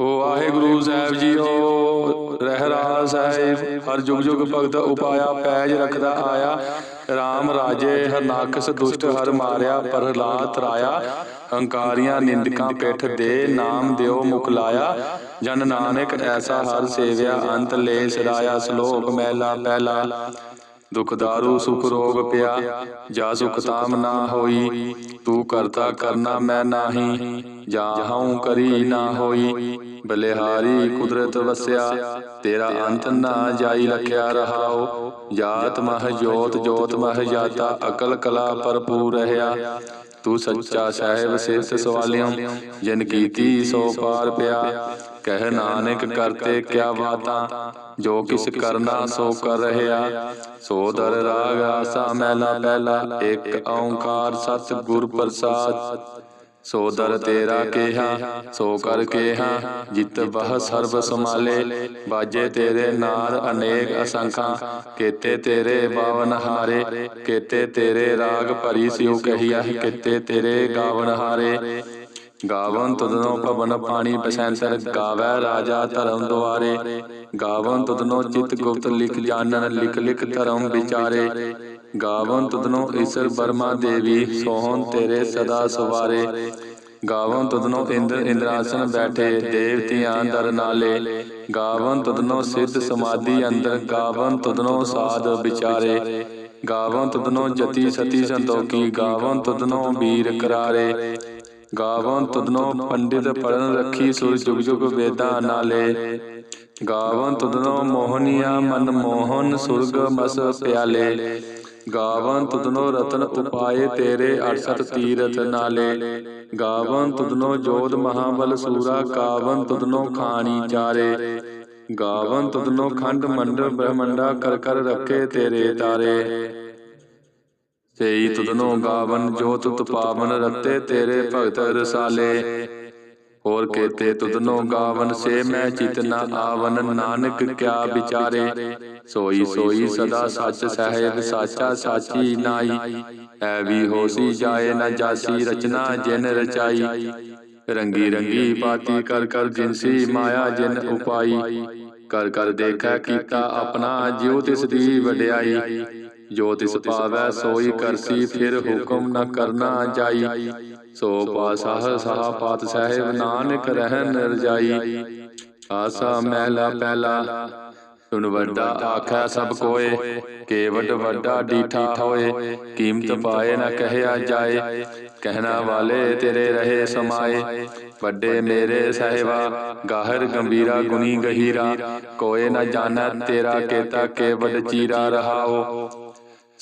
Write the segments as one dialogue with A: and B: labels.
A: ਓ ਵਾਹਿਗੁਰੂ ਸਾਹਿਬ JIO Rehras ਸਾਹਿਬ, ਹਰ ਜੁਗ ਜੁਗ ਭਗਤ ਉਪਾਇਆ, ਪੈਜ ਰਖਦਾ ਆਇਆ। RAM ਰਾਜੇ ਹਰਨਾਕਸ ਦੁਸ਼ਟ, ਹਰ ਮਾਰਿਆ, ਪ੍ਰਹਲਾਦ ਤਰਾਇਆ ਹੰਕਾਰੀਆਂ, ਨਿੰਦਕਾਂ, ਪਿੱਠ ਦੇ ਨਾਮ ਦਿਓ, ਮੁਖ ਲਾਇਆ। ਜਨ ਨਾਨਕ ਐਸਾ ਹਰ ਸੇਵਿਆ, ਅੰਤ ਲੈ ਸਰਾਇਆ ਸ਼ਲੋਕ ਮਹਿਲਾ ਪਹਿਲਾ। ਦੁਖ ਦਾਰੂ ਸੁਖ ਰੋਗ ਪਿਆ, ਜਾ ਸੁਖ ਤਾਮ ਨਾ ਹੋਈ, ਤੂੰ ਕਰਤਾ ਕਰਨਾ ਮੈਂ ਨਾਹੀ ਜਾਹਉ ਕਰੀ ਨਾ ਹੋਈ, ਬਲਿਹਾਰੀ ਕੁਦਰਤ ਵਸਿਆ, ਤੇਰਾ ਅੰਤ ਨਾ ਜਾਈ ਲਖਿਆ ਰਹਾਓ ਜਾਤ ਮਹ ਜੋਤ ਜੋਤ ਮਹ ਜਾਤਾ, ਅਕਲ ਕਲਾ ਭਰਪੂਰ ਰਹਾ ਤੂੰ ਸੱਚਾ ਸਾਹਿਬ ਸਿਫਤ ਸਵਾਲਿਓ ਜਿਨ ਕੀਤੀ ਸੋ ਪਾਰ ਪਿਆ। ਕਹਿ ਨਾਨਕ ਕਰਤੇ ਕਿਆ ਬਾਤਾਂ ਜੋ ਕਿਸ ਕਰਨਾ ਸੋ ਕਰ ਰਹਿਆ ਸੋ ਦਰ ਰਾਗ ਆਸਾ ਮਹਿਲਾ ਪਹਿਲਾ ਇੱਕ ਓੰਕਾਰ ਸਤ ਗੁਰ ਪ੍ਰਸਾਦ। ਸੋ ਦਰ ਤੇਰਾ ਕੇਹਾ ਸੋ ਕਰ ਕੇਹਾ ਜਿਤ ਬਹ ਸਰਬ ਸਮਾਲੇ ਬਾਜੇ ਤੇਰੇ ਨਾਰ ਅਨੇਕ ਅਸੰਖਾਂ ਕੇਤੇ ਤੇਰੇ ਬਾਵਨ ਹਾਰੇ ਕੇਤੇ ਤੇਰੇ ਰਾਗ ਭਰੀ ਸਿਉ ਕਹੀਆ ਕੇਤੇ ਤੇਰੇ ਗਾਵਨ ਹਾਰੇ। ਗਾਵਨ ਤੁਧਨੋ ਭਵਨ ਪਾਣੀ ਬਸੈਂਸਰ ਗਾਵੈ ਰਾਜਾ ਧਰਮ ਦੁਆਰੇ। ਗਾਵਨ ਤੁਧਨੋ ਚਿਤ ਗੁਪਤ ਲਿਖ ਜਾਣਨ ਲਿਖ ਲਿਖ ਧਰਮ ਵਿਚਾਰੇ। ਗਾਵਨ ਤੁਧਨੋ ਈਸ਼ਰ ਬਰਮਾ ਦੇਵੀ ਸੋਹਣ ਤੇਰੇ ਸਦਾ ਸਵਾਰੇ। ਗਾਵਨ ਤੁਧਨੋ ਇੰਦਰ ਇੰਦਰਾਸਨ ਬੈਠੇ ਦੇਵਤਿਆਂ ਦਰ ਨਾਲੇ। ਗਾਵਨ ਤੁਧਨੋ ਸਿੱਧ ਸਮਾਧੀ ਅੰਦਰ। ਗਾਵਨ ਤੁਧਨੋ ਸਾਧ ਵਿਚਾਰੇ। ਗਾਵਨ ਤੁਧਨੋ ਜਤੀ ਸਤੀ ਸੰਤੋਖੀ। ਗਾਵਨ ਤੁਧਨੋ ਵੀਰ ਕਰਾਰੇ। ਗਾਵਨ ਤੁਧਨੋ ਪੰਡਿਤ ਪੜਨ ਰੱਖੀ ਸੁਰ ਜੁਗ ਜੁਗ ਵੇਦਾਂ ਨਾਲੇ। ਗਾਵਨ ਤੁਧਨੋ ਮੋਹਨੀਆ ਮਨ ਮੋਹਨ ਸੁਰਗ ਮਸ ਪਿਆਲੇ। ਗਾਵਨ ਤੁਧਨੋ ਰਤਨ ਉਪਾਏ ਤੇਰੇ 68 ਤੀਰਥ ਨਾਲੇ। ਗਾਵਨ ਤੁਧਨੋ ਜੋਧ ਮਹਾਬਲ ਸੂਰਾ, ਕਾਵਨ ਤੁਧਨੋ ਖਾਣੀ ਚਾਰੇ। ਗਾਵਨ ਤੁਧਨੋ ਖੰਡ ਮੰਡਲ ਬ੍ਰਹਮੰਡਾ, ਕਰ ਕਰ ਰੱਖੇ ਤੇਰੇ ਤਾਰੇ। ਸੇਈ ਤੁਧਨੋ ਗਾਵਨ ਜੋਤ ਤੁਤ ਰਤੇ ਤੇਰੇ ਭਗਤ ਰਸਾਲੇ। ਹੋਰ ਮੈਂ ਚਿਤ ਨ ਆਵਨ ਨਾਨਕ ਕਿਆ ਵਿਚਾਰੇ? ਸੋਈ ਸੋਈ ਸਦਾ ਸੱਚ ਸਹਿਬ ਸਾਚਾ ਸਾਚੀ ਨਾਈ ਐ ਵੀ ਹੋਸੀ ਜਾਏ ਨ ਜਾਸੀ ਰਚਨਾ ਜਿਨ ਰਚਾਈ। ਰੰਗੀ ਰੰਗੀ ਬਾਤੀ ਕਰ ਕਰ ਜਿਨਸੀ ਮਾਇਆ ਜਿਨ ਉਪਾਈ। ਕਰ ਕਰ ਦੇਖੈ ਕੀਤਾ ਆਪਣਾ ਜਿਉ ਤਿਸ ਦੀ ਵਡਿਆਈ। ਜੋ ਤਿਸ ਪਾਵੈ ਸੋਈ ਕਰਸੀ ਫਿਰ ਹੁਕਮ ਨ ਕਰਨਾ ਜਾਈ। ਸੋ ਪਾਸਾਹ ਸਾਹ ਪਾਤ ਸਾਹਿਬ ਨਾਨਕ ਰਹਿ ਰਜਾਈ। ਆਸਾ ਮਹਿਲਾ ਪਹਿਲਾ। ਸੁਨ ਵੱਡਾ ਆਖੈ ਸਭ ਕੋਏ, ਕੇਵਟ ਵੱਡਾ ਡੀਠਾ ਹੋਏ। ਕੀਮਤ ਪਾਏ ਨਾ ਕਹਿਆ ਜਾਏ, ਕਹਿਣਾ ਵਾਲੇ ਤੇਰੇ ਰਹੇ ਸਮਾਏ। ਵੱਡੇ ਮੇਰੇ ਸਹਿਬਾ, ਗਾਹਰ ਗੰਭੀਰਾ ਗੁਨੀ ਗਹੀਰਾ। ਕੋਏ ਨਾ ਜਾਣੈ ਤੇਰਾ ਕੇਤਾ ਕੇਵਲ ਚੀਰਾ ਰਹਾਓ।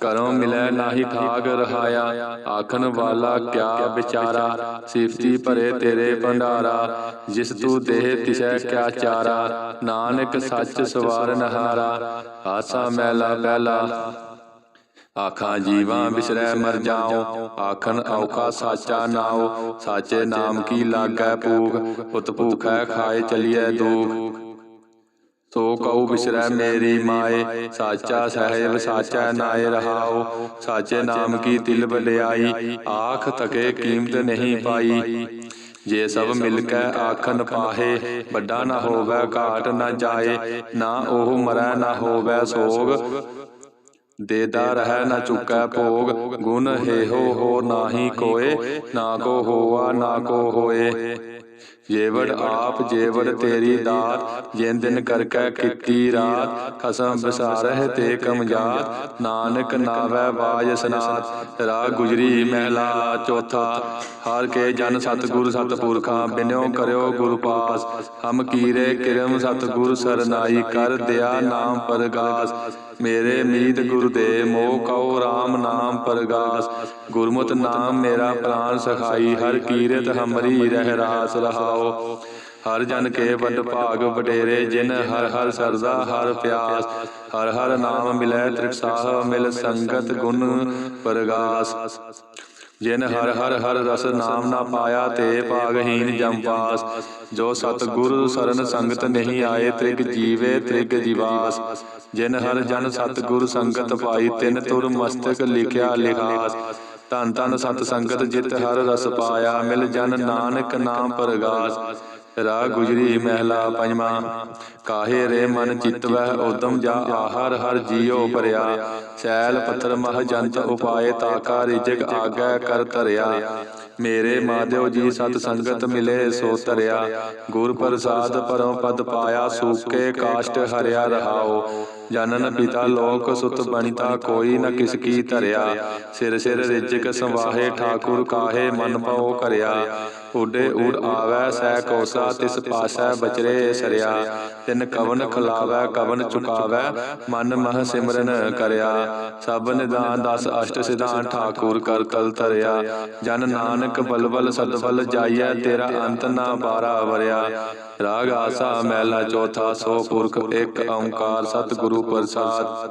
A: ਕਰੋ ਮਿਲੈ ਨਾਹੀ ਠਾਗ ਰਹਾਇਆ। ਆਖਣ ਵਾਲਾ ਕਿਆ ਵਿਚਾਰਾ? ਸਿਫਤੀ ਭਰੇ ਤੇਰੇ ਭੰਡਾਰਾ। ਜਿਸ ਤੂੰ ਦੇਹ ਤਿਸੈ ਕਿਆ ਚਾਰਾ? ਨਾਨਕ ਸੱਚ ਸਵਾਰ ਨਹਾਰਾ। ਆਸਾ ਮਹਿਲਾ ਪਹਿਲਾ ਆਖਾਂ ਜੀਵਾਂ ਵਿਸਰੈ ਮਰ ਜਾਉ। ਆਖਣ ਔਖਾ ਸਾਚਾ ਨਾਉ। ਸਾਚੇ ਨਾਮ ਕੀ ਲਾਗੈ ਭੂਖ ਉਤ ਭੂਖੈ ਖਾਏ ਚਲੀਐ ਦੂਖ ਸੋ ਕਉ ਵਿਸਰੈ ਮੇਰੀ ਮਾਏ ਸਾਚਾ ਸਹਿਬ ਸਾਚਾ ਨਾਏ ਰਹਾਉ ਸਾਚੇ ਨਾਮ ਕੀ ਤਿਲ ਵਡਿਆਈ ਆਖ ਤਕੇ ਕੀਮਤ ਨਹੀਂ ਪਾਈ। ਜੇ ਸਭ ਮਿਲ ਕੇ ਆਖਨ ਪਾਹੇ ਵੱਡਾ ਨਾ ਹੋਵੇ ਘਾਟ ਨਾ ਜਾਏ ਨਾ ਉਹ ਮਰੈ ਨਾ ਹੋਵੇ ਸੋਗ। ਦੇਦਾ ਰਹਿ ਨਾ ਚੁੱਕੈ ਭੋਗ, ਗੁਣ ਹੇਹੋ ਹੋ ਨਾਹੀ ਕੋਏ, ਨਾ ਕੋ ਹੋਆ, ਨਾ ਕੋ ਹੋਏ। ਜੇਵੜ ਆਪ, ਜੇਵੜ ਤੇਰੀ ਦਾਤ, ਜਿਨ ਦਿਨ ਕਰਕੇ ਕੀਤੀ ਰਾਤ, ਖਸਮ ਵਿਸਾਰਹਿ ਤੇ ਕਮਜਾਤ, ਨਾਨਕ ਨਾਵੈ ਬਾਜ ਸਨਾਤ, ਰਾਗ ਗੁਜਰੀ ਮਹਿਲਾ ਚੌਥਾ। ਹਰ ਕੇ ਜਨ ਸਤਗੁਰ ਸਤਪੁਰਖਾਂ, ਬਿਨਿਓ ਕਰਿਓ ਗੁਰ ਪਾਸ। ਹਮ ਕੀਰੇ ਕਿਰਮ ਸਤਗੁਰ ਸਰਨਾਈ, ਕਰ ਦਿਆ ਨਾਮ ਪਰਗਾਸ। ਮੇਰੇ ਮੀਤ ਗੁਰ ਦੇ ਮੋਹ ਕਉ RAM ਨਾਮ ਪਰਗਾਸ। ਗੁਰਮੁਤ ਨਾਮ ਮੇਰਾ ਪ੍ਰਾਨ ਸਖਾਈ ਹਰ ਕੀਰਤ ਹਮਰੀ ਰਹਿ ਰਾਸ ਰਹਾਓ। ਹਰ ਜਨ ਕੇ ਵੱਡ ਭਾਗ ਵਡੇਰੇ ਜਿਨ ਹਰ ਹਰ ਸਰਦਾ ਹਰ ਪਿਆਸ। ਹਰ ਹਰ ਨਾਮ ਮਿਲੈ ਤ੍ਰਿਪਸਾਹ ਮਿਲ ਸੰਗਤ ਗੁਣ ਪਰਗਾਸ। ਜਿਨ ਹਰ ਹਰ ਹਰ ਰਸ ਨਾਮ ਨਾ ਪਾਇਆ ਤੇ ਭਾਗਹੀਨ ਜੰਪਾਸ ਜੋ ਸਤਿਗੁਰ ਸਰਨ ਸੰਗਤ ਨਹੀਂ ਆਏ, ਤ੍ਰਿਗ ਜੀਵੇ, ਤ੍ਰਿਗ ਜੀਵਾਸ। ਜਿਨ ਹਰ ਜਨ ਸਤਿਗੁਰ ਸੰਗਤ ਪਾਈ, ਤਿਨ ਤੁਰ ਮਸਤਕ ਲਿਖਿਆ ਲਿਖਾਸ। ਧੰਨ ਧੰਨ ਸਤ ਸੰਗਤ ਜਿਤ ਹਰ ਰਸ ਪਾਇਆ, ਮਿਲ ਜਨ ਨਾਨਕ ਨਾਮ ਪਰਗਾਸ। ਰਾਗ ਗੁਜਰੀ ਮਹਿਲਾ ਪੰਜਵਾਂ। ਕਾਹੇ ਰੇ ਮਨ ਚਿਤਵਹਿ ਉਦਮ ਜਾ ਆਹਰ ਹਰ ਜੀਉ ਭਰਿਆ। ਸੈਲ ਪੱਥਰ ਮਹ ਜੰਤ ਉਪਾਏ ਤਾਕਾ ਰਿਜਕ ਆਗੈ ਕਰ ਧਰਿਆ। ਮੇਰੇ ਮਾਧਿਓ ਜੀ ਸਤ ਸੰਗਤ ਮਿਲੇ ਸੋ ਧਰਿਆ। ਗੁਰ ਪ੍ਰਸਾਦ ਪਰਮ ਪਦ ਪਾਇਆ ਸੂਕੇ ਕਾਸ਼ਟ ਹਰਿਆ ਰਹਾਓ। ਜਨਨ ਪਿਤਾ ਲੋਕ ਸੁਤ ਬਣਿਤਾ ਕੋਈ ਨ ਕਿਸ ਕੀ ਧਰਿਆ। ਸਿਰ ਸਿਰ ਰਿਜਕ ਸੰਵਾਹੇ ਠਾਕੁਰ ਕਾਹੇ ਮਨ ਪਉ ਕਰਿਆ। ਉਡੇ ਊੜ ਆਵੈ, ਸਹਿ ਕੋਸਾ, ਤਿਸ ਪਾਸੈ ਬਚਰੇ ਸਰਿਆ। ਤਿਨ ਕਵਨ ਖਲਾਵੈ, ਕਵਨ ਚੁਕਾਵੈ, ਮਨ ਮਹ ਸਿਮਰਨ ਕਰਿਆ। ਸਭ ਨਿਦਾਨ ਦਸ ਅਸ਼ਟ ਸਿਧਾਨ ਠਾਕੁਰ ਕਰ ਕਲ ਧਰਿਆ। ਜਨ ਨਾਨਕ ਬਲਬਲ ਸਤਬਲ ਜਾਈਐ, ਤੇਰਾ ਅੰਤ ਨਾ ਬਾਰਾ ਵਰਿਆ। ਰਾਗ ਆਸਾ ਮਹਿਲਾ ਚੌਥਾ, ਸੋ ਪੁਰਖ ਇੱਕ ਓੰਕਾਰ ਸਤਿਗੁਰੂ ਪ੍ਰਸਾਦ।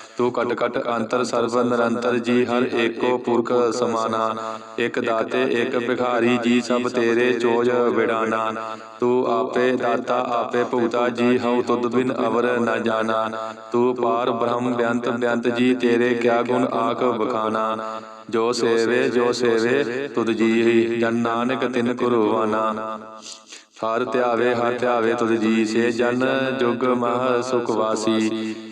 A: ਤੂੰ ਕਟ ਘਟ ਅੰਤਰ ਸਰਬ ਨਿਰੰਤਰ ਜੀ, ਹਰ ਏਕੋ ਪੁਰਖ ਸਮਾਨਾ। ਇਕ ਦਾਤੇ, ਇਕ ਭਿਖਾਰੀ ਜੀ, ਸਭ ਤੇਰੇ ਚੋਜ ਵਿਡਾਨਾ ਤੂੰ ਆਪੇ ਦਾਤਾ, ਆਪੇ ਭੂਤਾ ਜੀ, ਹਉ ਤੁਧ ਬਿਨ ਅਵਰ ਨਾ ਜਾਣਾ। ਤੂੰ ਪਾਰ ਬ੍ਰਹਮ ਬਿਅੰਤ ਬਿਅੰਤ ਜੀ, ਤੇਰੇ ਕਿਆ ਗੁਣ ਆਖ ਬਖਾਨਾ ਜੋ ਸੇਵੇ ਜੋ ਸੇਵੇ, ਤੁਧ ਜੀ ਜਨ ਨਾਨਕ ਤਿਨ ਕੁਰਵਾਨਾ ਹਰ ਧਿਆਵੇ ਹਰ ਧਿਆਵੇ ਤੁਧ ਜੀ ਸੇ, ਜਨ ਜੁਗ ਮਹ ਸੁਖ ਵਾਸੀ।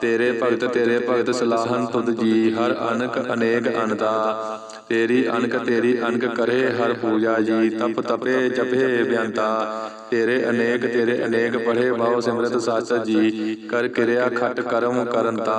A: ਤੇਰੇ ਭਗਤ ਤੇਰੇ ਭਗਤ ਸਲਾਹਨ ਤੁਧ ਜੀ ਹਰ ਅਨਕ ਅਨੇਕ ਅਨਤਾ ਤੇਰੀ ਅਨਕ ਤੇਰੀ ਅਨਕ ਕਰੇ ਹਰ ਪੂਜਾ ਜੀ ਤਪ ਤਪੇ ਜਪੇ ਬੇਅੰਤਾ ਤੇਰੇ ਅਨੇਕ ਤੇਰੇ ਅਨੇਕ ਪੜੇ ਭਾਉ ਸਿਮਰਤ ਸਾਚ ਜੀ ਕਰ ਕਿਰਿਆ ਖਟ ਕਰਮ ਕਰਨਤਾ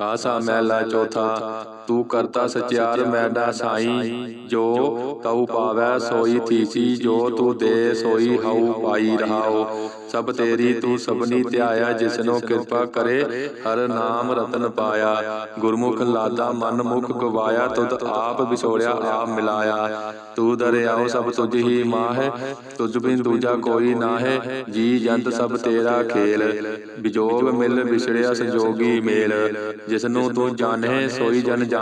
A: ਆਸਾ ਮਹਿਲਾ ਚੌਥਾ। ਤੂੰ ਕਰਤਾ ਸਚਿਆਰ ਮੈਡਾ ਸਾਈ। ਜੋ ਤਉ ਪਾਵੈ, ਸੋਈ ਥੀਸੀ ਜੋ ਤੂੰ ਦੇ, ਸੋਈ ਹਉ ਪਾਈ ਰਹਾਓ। ਸਭ ਤੇਰੀ ਤੂੰ ਸਭਨੀ ਧਿਆਇਆ, ਜਿਸਨੋ ਕਿਰਪਾ ਕਰੇ, ਹਰ ਨਾਮ ਰਤਨ ਪਾਇਆ। ਗੁਰਮੁਖ ਲਾਦਾ ਮਨ ਮੁਖ ਗਵਾਇਆ, ਤੁਧ ਆਪ ਵਿਛੋੜਿਆ, ਆਪ ਮਿਲਾਇਆ। ਤੂੰ ਦਰਿਆਓ ਸਭ ਤੁਝ ਹੀ ਮਾਹ, ਤੁਝ ਬਿਨ ਦੂਜਾ ਕੋਈ ਨਾਹਿ। ਜੀ ਜੰਤ ਸਭ ਤੇਰਾ ਖੇਲ ਵਿਜੋਗ ਮਿਲ ਵਿਛੜਿਆ ਸੰਜੋਗੀ ਮੇਲ। ਜਿਸਨੂੰ ਤੂੰ ਜਾਣੈ, ਸੋਈ ਜਨ ਜਾਣੈ।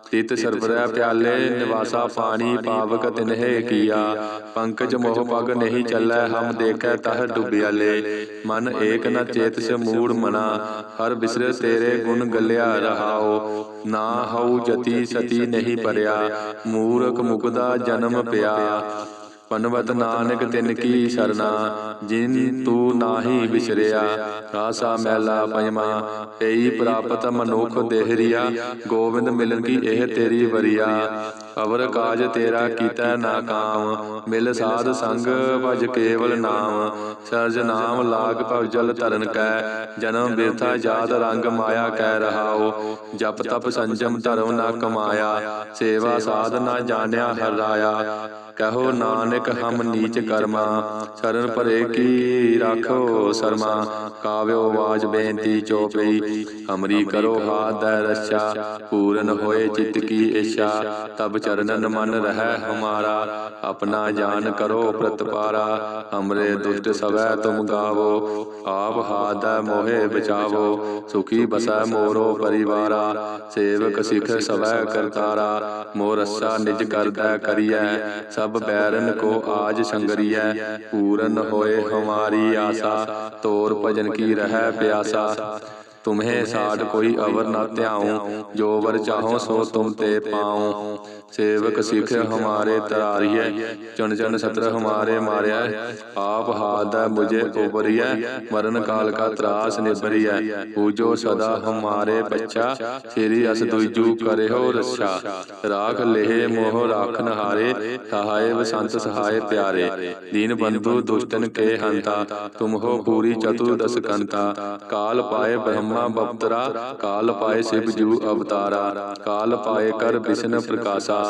A: ਤਿਤ ਸਰਬਰੈ ਪਿਆਲੇ ਨਿਵਾਸਾ ਪਾਣੀ ਪਾਵਕ ਤਿਨਹਿ ਕੀਆ। ਪੰਕਜ ਮੋਹ ਪਗ ਨਹੀਂ ਚੱਲੈ ਹਮ ਦੇਖੈ ਤਹ ਡੁੱਬਿਆਲੇ। ਮਨ ਏਕ ਨ ਚੇਤਸ ਮੂੜ ਮਨਾ। ਹਰ ਬਿਸਰ ਤੇਰੇ ਗੁਣ ਗੱਲਿਆ ਰਹਾਓ। ਨਾ ਹਉ ਜਤੀ ਸਤੀ ਨਹੀਂ ਪਰਿਆ। ਮੂਰਖ ਮੁਕਦਾ ਜਨਮ ਪਿਆ। ਪਨਵਤ ਨਾਨਕ ਤਿਨ ਕੀ ਸਰਨਾ, ਜਿਨ ਤੂੰ ਨਾਹੀ ਵਿਸਰਿਆ ਰਾਸਾ ਮਹਿਲਾ ਪੰਜਵਾ ਪਈ ਪ੍ਰਾਪਤ ਮਨੁਖ ਦੇਹਰੀਆ, ਗੋਬਿੰਦ ਮਿਲਨ ਕੀ ਇਹ ਤੇਰੀ ਵਰਿਆ। ਅਵਰ ਕਾਜ ਤੇਰਾ ਕੀਤਾ ਨਾ ਕਾਮ, ਮਿਲ ਸਾਧ ਸੰਗ ਭਜ ਕੇਵਲ ਨਾਮ। ਸਰਜ ਨਾਮ ਲਾਗ ਭਵ ਜਲ ਧਰਨ ਕੈ, ਜਨਮ ਬਿਰਥਾ ਜਾਤ ਰੰਗ ਮਾਇਆ ਕਹਿ ਰਹਾਓ ਜਪ ਤਪ ਸੰਜਮ ਧਰਮ ਨਾ ਕਮਾਇਆ, ਸੇਵਾ ਸਾਧ ਨਾ ਜਾਣਿਆ ਹਰ ਕਹੋ ਨਾਨਕ ਹਮ ਨੀਚ ਕਰਮਾ ਸ਼ਰਨ ਭਰੇ ਕੀ ਰਾਖੋ ਸਰਮਾ। ਕਾਵਿਓ ਆਵਾਜ਼ ਬੇਨਤੀ ਚੋਪਈ ਅਮਰੀ ਕਰੋ ਹਾਥ ਦੈ ਰੱਛਾ, ਪੂਰਨ ਹੋਏ ਚਿਤ ਕੀ ਇੱਛਾ। ਤਬ ਚਰਨਨ ਮਨ ਰਹਿ ਹਮਾਰਾ ਆਪਣਾ ਜਾਨ ਕਰੋ ਪ੍ਰਤਪਾਰਾ ਹਮਰੇ ਦੁਸ਼ਟ ਸਵੈ ਤੁਮ ਗਾਵੋ ਆਪ ਹਾਥ ਦੈ ਮੋਹਿ ਬਚਾਵੋ ਸੁਖੀ ਬਸੈ ਮੋਰੋ ਪਰਿਵਾਰਾ ਸੇਵਕ ਸਿਖ ਸਵੈ ਕਰਤਾਰਾ ਮੋਰ ਰੱਸਾ ਨਿਜ ਕਰਦਾ ਕਰੀਐ ਸਭ ਬੈਰਨ ਕੋ ਆਜ ਸੰਗਰੀਐ ਪੂਰਨ ਹੋਏ ਹਮਾਰੀ ਆਸਾ ਤੋਰ ਭਜਨ ਕੀ ਰਹਿ ਪਿਆਸਾ ਤੁਮਹੇ ਸਾਡ ਕੋਈ ਅਵਰ ਨਾ ਧਿਆਉ ਜੋ ਵਰ ਚਾਹੋ ਸੋ ਤੁਮ ਤੇ ਪਾਉ ਸੇਵਕ ਸਿਖ ਹਮਾਰੇ ਤਰਾਰੀਐ, ਚੁਣ ਚੁਣ ਸਤਰ ਹਮਾਰੇ ਮਾਰਿਆ ਆਪ ਹਾਦਾ ਮੁਝੇ ਉਬਰੀਐ, ਮਰਨ ਕਾਲ ਕਾ ਤਰਾਸ ਨਿਬਰੀਐ, ਪੂਜੋ ਸਦਾ ਹਮਾਰੇ ਬੱਚਾ ਸ੍ਰੀ ਅਸ ਦੁਜੂ ਕਰਿਓ ਰੱਛਾ। ਰਾਖ ਲੇਹ ਮੋਹ ਰਾਖਨ ਹਾਰੇ ਸਹਾਏ ਬਸੰਤ ਸਹਾਏ ਪਿਆਰੇ। ਦੀਨ ਬੰਧੂ ਦੁਸ਼ਟਨ ਕੇ ਹੰਤਾ ਤੁਮ ਹੋ ਪੂਰੀ ਚਤੁਰਦਸ ਕੰਤਾ। ਕਾਲ ਪਾਏ ਬ੍ਰਹਮਾ ਬਪਤਰਾ, ਕਾਲ ਪਾਏ शिव ਜੂ ਅਵਤਾਰਾ। ਕਾਲ ਪਾਏ ਕਰ ਵਿਸ਼ਨ ਪ੍ਰਕਾਸ਼ਾ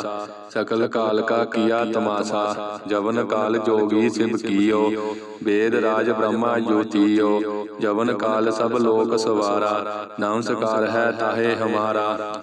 A: ਸਕਲ ਕਾਲ ਕਾ ਕੀਆ ਤਮਾਸਾ, ਜਵਨ ਕਾਲ ਜੋਗੀ ਸਿਵ ਕੀਓ ਵੇਦ ਰਾਜ ਬ੍ਰਹਮਾ ਜੋਤੀਓ, ਜਵਨ ਕਾਲ ਸਭ ਲੋਕ ਸਵਾਰਾ, ਨਮਸਕਾਰ ਹੈ ਤਾਹੇ ਹਮਾਰਾ।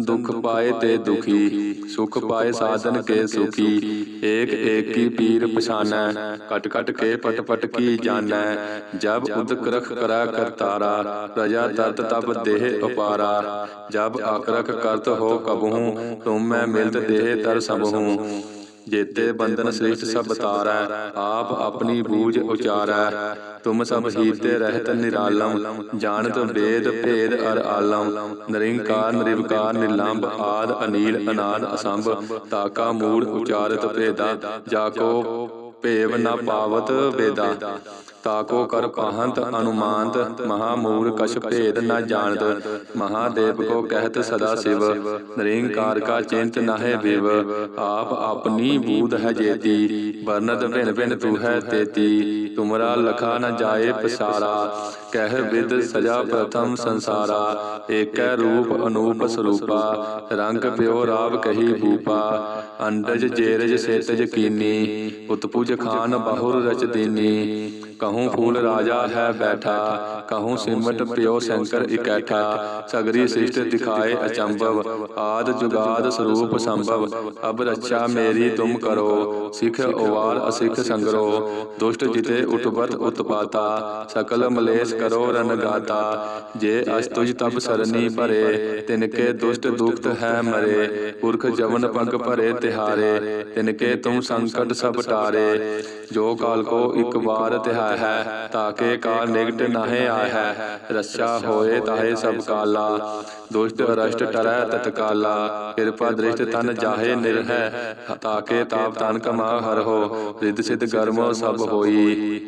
A: ਦੁਖ ਪਾਏ ਤੇ ਦੁਖੀ ਸੁਖ ਪਾਏ ਸਾਧਨ ਕੇ ਸੁਖੀ ਏਕ ਏਕ ਕੀ ਪੀਰ ਪਛਾਨੈ ਕਟ ਕਟ ਕੇ ਪਟ ਪਟ ਕੀ ਜਾਣੈ ਜਬ ਰਖ ਕਰਾ ਕਰਤਾਰਾ ਪ੍ਰਜਾ ਤਰਤ ਤਬ ਦੇਹ ਉਪਾਰਾ ਜਬ ਆਕਰਖ ਕਰਤ ਹੋ ਮੈਂ ਮਿਲਤ ਦੇਹ ਤਰ ਸਭਹੂ। ਜੇਤੇ ਬੰਧਨ ਸ੍ਰਿਸ਼ਟ ਸਭ ਤਾਰੈ ਆਪ ਆਪਣੀ ਬੂਝ ਉਚਾਰੈ। ਤੁਮ ਸਭ ਹੀਤੇ ਰਹਿਤ ਨਿਰਾਲਮ ਜਾਣਤ ਵੇਦ ਭੇਦ ਅਰ ਆਲਮ। ਨਰਿੰਕਾਰ ਨਿਰਵਕਾਰ ਨਿਲੰਬ ਆਦ ਅਨੀਲ ਅਨਾਦ ਅਸੰਭ। ਤਾਕਾ ਮੂੜ ਉਚਾਰਤ ਭੇਦਾ ਜਾਕੋ ਭੇਵ ਨ ਪਾਵਤ ਵੇਦਾ ਤਾਕੋ ਕਰ ਪਾਹੰਤ ਅਨੁਮਾਨਤ ਮਹਾਮੂਰ ਕਛ ਭੇਦ ਨ ਜਾਣਤ ਮਹਾਦੇਵ ਕੋ ਕਹਿਤ ਸਦਾ ਸਿਵ ਨਰਿੰਕਾਰ ਕਾ ਚਿੰਤ ਨਾਹਿ ਵਿਵ ਆਪ ਆਪਣੀ ਬੂਧ ਹੈ ਜੇਤੀ ਵਰਨਤ ਭਿਨ ਭਿਨ ਤੂ ਹੈ ਤੇਤੀ ਤੁਮਰਾ ਲਖਾ ਨ ਜਾਏ ਪਸਾਰਾ ਕਹਿ ਵਿਦ ਸਜਾ ਪ੍ਰਥਮ ਸੰਸਾਰਾ ਏਕੈ ਰੂਪ ਅਨੂਪ ਸਰੂਪਾ ਰੰਗ ਪਿਓ ਰਾਵ ਕਹੀ ਭੂਪਾ ਅੰਡਜ ਜੇਰਜ ਸੇਤਜ ਕੀਨੀ ਉਤਪੁਜ ਖਾਨ ਬਹੁਰ ਰਚ ਦੀਨੀ ਕਹੂੰ ਫੂਲ ਰਾਜਾ ਹੈ ਬੈਠਾ ਕਹੂੰ ਸਿਮਟ ਪਿਓ ਸ਼ੰਕਰ ਇਕੈਠਾ ਸਗਰੀ ਸ੍ਰਿਸ਼ਟ ਦਿਖਾਏ ਅਚੰਭਵ ਆਦ ਜੁਗਾਦ ਸਰੂਪ ਸੰਭਵ ਅਬ ਰੱਛਾ ਮੇਰੀ ਤੁਮ ਕਰੋ ਸਿਖ ਓਵਾਰ ਅਸਿਖ ਸੰਗਰੋ ਦੁਸ਼ਟ ਜਿਤੇ ਉਟਬਤ ਉਤਪਾਤਾ ਸਕਲ ਮਲੇਸ਼ ਕਰੋ ਰਨ ਗਾਤਾ ਜੇ ਅਸ ਤੁਜ ਤਬ ਸਰਨੀ ਭਰੇ ਤਿਨਕੇ ਦੁਸ਼ਟ ਦੁਖਤ ਹੈ ਮਰੇ ਪੁਰਖ ਜਵਨ ਪਗ ਭਰੇ ਤਿਹਾਰੇ ਤਿਨਕੇ ਤੁਮ ਸੰਕਟ ਸਭ ਟਾਰੇ ਜੋ ਕਾਲ ਕੋ ਇੱਕ ਵਾਰ ਤਿਹਾਇ ਹੈ ਤਾਕੇ ਕਾਲ ਨਿਗਟ ਨਾਹਿ ਆਇ ਹੈ। ਰੱਛਾ ਹੋਏ ਤਾਹੇ ਸਭ ਕਾਲਾ, ਦੁਸ਼ਟ ਰਸ਼ਟ ਟਰੈ ਤਤਕਾਲਾ ਕਿਰਪਾ ਦ੍ਰਿਸ਼ਟ ਤਨ ਜਾਹੇ ਨਿਰਹੈ ਤਾਕੇ ਤਾਪ ਤਨ ਕਮਾ ਹਰ ਹੋ। ਰਿੱਧ ਸਿਧ ਗਰਮੋ ਸਭ ਹੋਈ।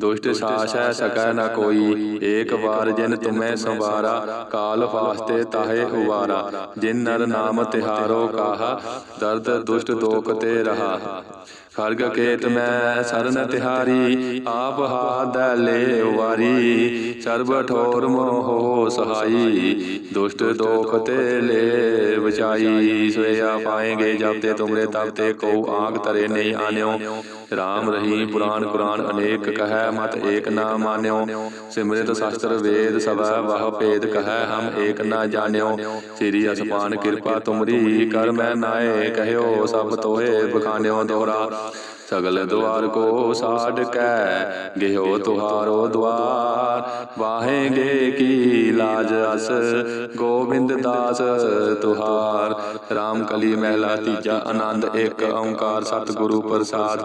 A: ਦੁਸ਼ਟ ਸਾਸ ਹੈ ਸਕੈ ਨਾ ਕੋਈ, ਏਕ ਵਾਰ ਜਿਨ ਤੁਮੈ ਸੰਵਾਰਾ, ਕਾਲ ਫਾਸਤੇ ਤਾਹੇ ਹੁਵਾਰਾ ਜਿਨ ਨਰ ਨਾਮ ਤਿਹਾਰੋ ਕਾਹਾ, ਦਰਦ ਦੁਸ਼ਟ ਦੋਖ ਤੇ ਰਹਾ। ਖਰਗ ਕੇਤ ਮੈਂ ਸਰਨ ਤਿਹਾਰੀ ਆਪ ਹਾਦੈ ਲੈ ਵਾਰੀ। ਸਰਬ ਠੋਰ ਮੋਹ ਸਹਾਈ। ਦੁਸ਼ਟ ਦੋਖ ਤੇ ਲੈ ਬਚਾਈ ਸੋਇਆ ਪਾਏਗੇ ਜਬ ਤੇ ਤੁਮਰੇ ਤਬ ਤੇ ਕੋ ਆਗ ਤਰੇ ਨਹੀਂ ਆਨਿਓ। ਰਾਮ ਰਹੀ ਪੁਰਾਨ ਕੁਰਾਨ ਅਨੇਕ ਕਹੈ ਮਤ ਏਕ ਨਾ ਮਾਨਿਓ। ਸਿਮਰਿਤ ਸ਼ਾਸਤਰ ਵੇਦ ਸਭਾ ਵਹ ਭੇਦ ਕਹੈ ਹਮ ਏਕ ਨਾ ਜਾਣਿਓ। ਸ੍ਰੀ ਅਸਮਾਨ ਕਿਰਪਾ ਤੁਮਰੀ ਕਰ ਮੈਂ ਨਾਏ ਕਹਿਓ। ਸਭ ਤੋਏ ਬਖਾਨਿਓ ਦੋਹਰਾ ਸਗਲ ਦੁਆਰ ਕੋ ਸਾਡ ਕੈ ਗਿਓ ਤੁਹਾਰੋ ਦੁਆਰ ਵਾਹੇਗੇ ਕੀ ਲਾਜ ਅਸ, ਗੋਬਿੰਦ ਦਾਸ ਤੁਹਾਰ। RAM ਕਲੀ ਮਹਿਲਾ ਤੀਜਾ ਆਨੰਦ, ਇੱਕ ਓੰਕਾਰ ਸਤਿਗੁਰੂ ਪ੍ਰਸਾਦ।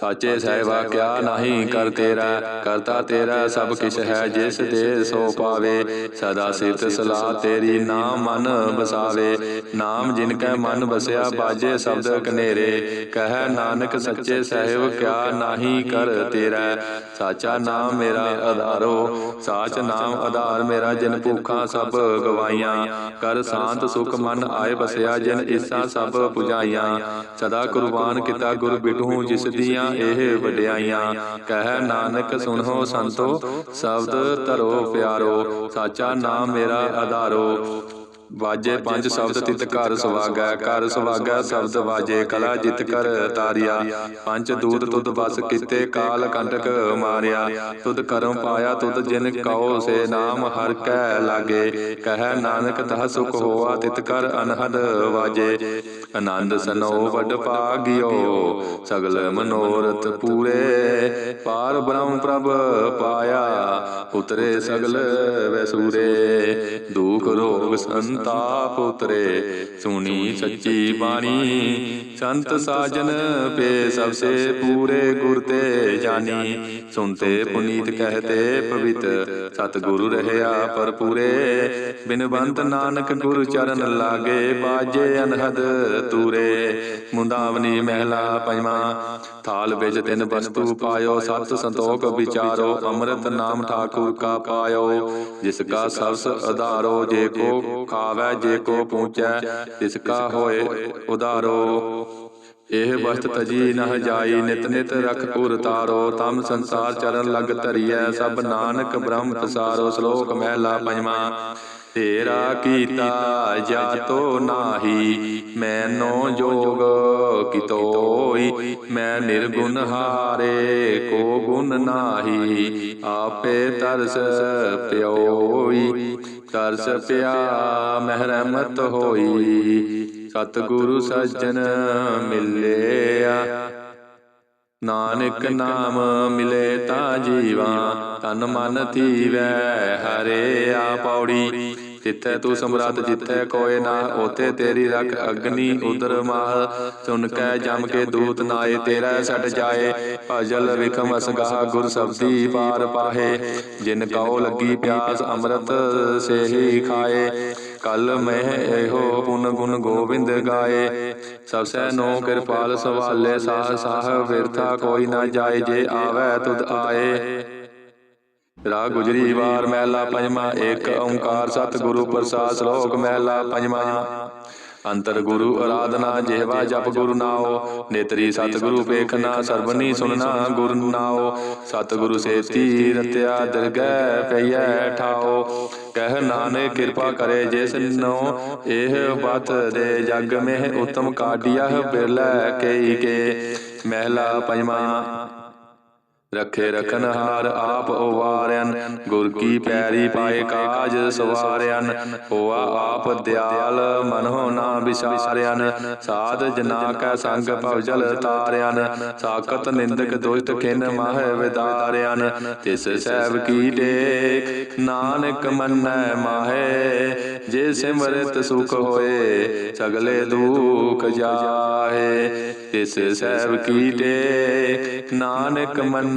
A: ਸਾਚੇ ਸਹਿਬਾ ਕਿਆ ਨਹੀਂ ਕਰ ਤੇਰਾ ਕਰਤਾ ਤੇਰਾ ਸਭ ਕਿਛ ਹੈ ਜਿਸ ਦੇ ਸੋ ਪਾਵੇ ਸਦਾ ਸਿਫਤ ਸਲਾਹ ਤੇਰੀ ਨਾਮ ਮਨ ਬਸਾਵੇ। ਨਾਮ ਜਿਨ ਕੈ ਮਨ ਬਸਿਆ ਬਾਜੇ ਸ਼ਬਦ ਕਨੇਰੇ। ਕਹਿ ਨਾਨਕ ਸੱਚੇ ਸਹਿਬ ਕਿਆ ਨਹੀਂ ਕਰ ਤੇਰਾ। ਸਾਚਾ ਨਾਮ ਮੇਰਾ ਆਧਾਰੋ। ਸਾਚ ਨਾਮ ਆਧਾਰ ਮੇਰਾ ਜਿਨ ਭੂਖਾਂ ਸਭ ਗਵਾਈਆਂ। ਕਰ ਸ਼ਾਂਤ ਸੁਖ ਮਨ ਆਏ ਬਸਿਆ ਜਿਨ ਇਸਾ ਸਭ ਪੁਜਾਈਆਂ ਸਦਾ ਕੁਰਬਾਨ ਕੀਤਾ ਗੁਰ ਬਿਟੂ ਜਿਸ ਦੀਆਂ ਇਹ ਵਡਿਆਈਆਂ ਕਹਿ ਨਾਨਕ ਸੁਣੋ ਸੰਤੋ ਸ਼ਬਦ ਧਰੋ ਪਿਆਰੋ ਸਾਚਾ ਨਾਮ ਮੇਰਾ ਆਧਾਰੋ। ਵਾਜੇ ਪੰਜ ਸ਼ਬਦ ਤਿਤ ਘਰ ਸੁਵਾਗੈ ਘਰ ਸੁਵਾਗੈ ਸ਼ਬਦ ਵਾਜੇ ਕਲਾ ਜਿਤ ਕਰ ਤਾਰਿਆ। ਪੰਜ ਦੂਤ ਤੁਧ ਬਸ ਕੀਤੇ ਕਾਲ ਕੰਟਕ ਮਾਰਿਆ। ਤੁਧ ਕਰਮ ਪਾਇਆ ਤੁਧ ਜਿਨ ਕਉ ਸੇ ਨਾਮ ਹਰ ਕੈ ਲਾਗੇ। ਕਹਿ ਨਾਨਕ ਤਹ ਸੁਖ ਹੋਆ ਤਿਤ ਕਰ ਅਨਹਦ ਵਾਜੇ। ਆਨੰਦ ਸਨੋ ਵਡ ਭਾਗਿਓ ਸਗਲ ਮਨੋਰਥ ਪੂਰੇ। ਪਾਰ। ਬ੍ਰਹਮ ਪ੍ਰਭ ਪਾਇਆ। ਉਤਰੇ ਸਗਲ ਵੈਸੂਰੇ। ਦੁਖ ਰੋਗ ਸੰਤਾਪ ਉਤਰੇ ਸੁਣੀ ਸੱਚੀ ਬਾਣੀ। ਸੰਤ ਸਾਜਨ ਪੇ ਸਭ ਸੇ ਪੂਰੇ ਸੁਨਤੇ ਪੁਨੀਤ ਤੂਰੇ। ਮੁੰਦਾਵਨੀ ਮਹਿਲਾ ਥਾਲ ਵਿੱਚ ਤਿੰਨ ਵਸਤੂ ਪਾਇਓ ਸਤ ਸੰਤੋਖ ਵਿਚਾਰੋ ਅੰਮ੍ਰਿਤ ਨਾਮ ਠਾਕੁਰ ਕਾ ਪਾਇਓ। ਜਿਸ ਕਾ ਸਬਸ ਆਧਾਰੋ ਜੇ ਕੋ ਖਾਵੈ ਜੇ ਕੋ ਪੂਚੈ। ਤਿਸ ਕਾ ਹੋਏ ਉਧਾਰੋ। ਇਹ ਵਸਤ ਤਜੀ ਨਹ ਜਾਈ, ਨਿਤ ਨਿਤ ਰਖ ਪੁਰ ਤਾਰੋ, ਤਮ ਸੰਸਾਰ ਚਰਨ ਲਗ ਧਰੀਐ, ਸਭ ਨਾਨਕ ਬ੍ਰਹਮ ਪਸਾਰੋ, ਸ਼ਲੋਕ ਮਹਿਲਾ ਪੰਜਵਾਂ। ਤੇਰਾ ਕੀਤਾ ਜਾਤੋ ਨਾਹੀ, ਮੈਨੋ ਜੋਗ ਕਿਤੋਈ ਮੈਂ ਨਿਰਗੁਣ ਹਾਰੇ, ਕੋ ਗੁਣ ਨਾਹੀ, ਆਪੇ ਤਰਸ ਪਿਓਈ ਤਰਸ ਪਿਆ ਮਹਿਰਮਤ ਹੋਈ। ਸਤਿਗੁਰੂ ਸੱਜਣ ਮਿਲਿਆ। ਨਾਨਕ ਨਾਮ ਮਿਲੇ ਤਾਂ ਜੀਵਾ, ਤਨ ਮਨ ਥੀਵੈ ਹਰੇ ਆ ਪੌੜੀ। ਜਿੱਥੇ ਤੂੰ ਸਮਰੱਥ ਜਿੱਥੇ ਕੋਏ ਨਾ ਉਥੇ ਤੇਰੀ ਰਖ ਅਗਨੀ ਉਦਰ ਮਾਹ। ਸੁਨ ਕੈ ਜਮ ਕੇ ਦੂਤ ਨਾਏ, ਤੇਰਾ ਛੱਡ ਜਾਏ। ਭਜਲ ਵਿਖਮ ਅਸਗਾ ਗੁਰ ਸਬਦੀ ਪਾਰ ਪਾਹੇ। ਜਿਨ ਕਉ ਲੱਗੀ ਪਿਆਸ ਅੰਮ੍ਰਿਤ ਸੇਹੀ ਖਾਏ। ਕਲ ਮਹਿ ਇਹੋ ਪੁਨ ਗੁਣ ਗੋਬਿੰਦ ਗਾਏ। ਸਭ ਸੈ ਨੋ ਕਿਰਪਾਲ ਸਵਾਲੇ, ਸਾਹ ਸਾਹ ਵਿਰਥਾ ਕੋਈ ਨਾ ਜਾਏ। ਜੇ ਆਵੈ ਤੁਧ ਆਏ। ਰਾਗ ਗੁਜਰੀ ਵਾਰ ਮਹਿਲਾ ਪੰਜਵਾਂ, ਏਕ ਓੰਕਾਰ ਸਤਿਗੁਰੂ ਪ੍ਰਸਾਦ ਸ਼ਲੋਕ ਮਹਿਲਾ ਪੰਜਵਾਂ। ਅੰਤਰ ਗੁਰੂ ਆਰਾਧਨਾ ਜਿਹਵਾ ਜਪ ਗੁਰੂ ਨਾਉ, ਨੇਤਰੀ ਸਤਿਗੁਰੂ ਵੇਖਣਾ ਸਰਬਨੀ ਸੁਨਣਾ ਗੁਰ ਨਾਉ। ਸਤਿਗੁਰੂ ਸੇਤੀ ਰਤਿਆ ਦਰਗਹਿ ਪਈਐ ਠਾਓ ਕਹਿ ਨਾਨਕ ਕਿਰਪਾ ਕਰੇ ਜਿਸ ਨੋ ਇਹ ਬਤ ਦੇ ਜਗ ਮਹਿ ਉਤਮ ਕਾਢਿਆ ਬਿਰਲੇ ਕਈ ਕੇ। ਮਹਿਲਾ ਪੰਜਵਾਂ ਰਖੇ ਰਖਨ ਹਾਰ ਆਪ ਉਵਾਰਿਆਨ ਗੁਰ ਕੀ ਪੈਰੀ ਪਾਏ ਕਾਜ ਸਵਾਰਿਆਨ ਹੋਆ ਆਪ ਦਿਆਲ ਮਨੋ ਨਾ ਵਿਸਾਰਿਆਨ ਸਾਧ ਜਨਾ ਕੈ ਸੰਗ ਭਵ ਜਲ ਤਾਰਿਆਨ ਸਾਖਤ ਨਿੰਦਕ ਦੁਸ਼ਟ ਖਿਨ ਮਾਹ ਵਿਦਾਰਿਆਨ ਤਿਸ ਸਹਿਬ ਕੀ ਟੇਕ ਨਾਨਕ ਮੰਨੈ ਮਾਹੇ। ਜੇ ਸਿਮਰਤ ਸੁਖ ਹੋਏ ਸਗਲੇ ਦੁਖ ਜਾਹੇ। ਤਿਸ ਸਹਿਬ ਕੀ ਟੇਕ ਨਾਨਕ